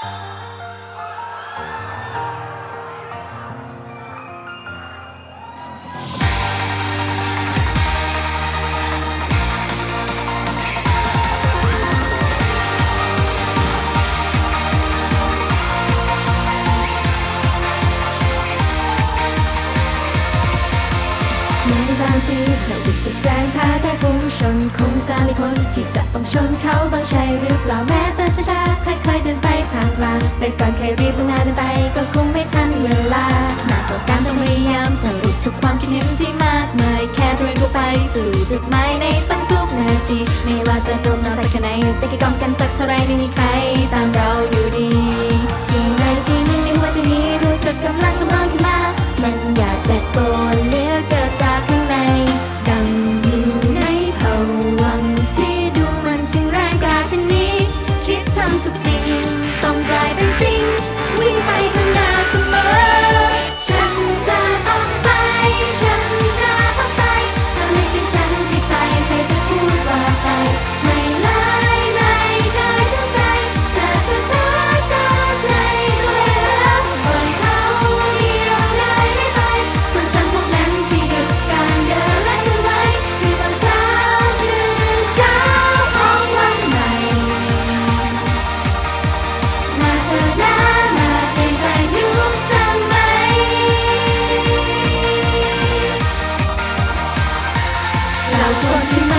ในบางทีเธอวิ่งสุดแรงพาแต่ฟุ้งชนคงจะมีคนที่จะ กลางไปก่อนใครรีบงหน้านไป ก็คงไม่ทันเวลาหนักกว่าการต้องพยายามสรุปทุกความคิดเห็นที่มากมายแค่ตัวเองรู้ไปสู่จุดหมายในปันทุกนาที ไม่ว่าจะตรงน้ำใส่แค่ไหนจะกี่กองกันสักเท่าไรไม่มีใครตามเราอยู่ดีที่ไหน I'll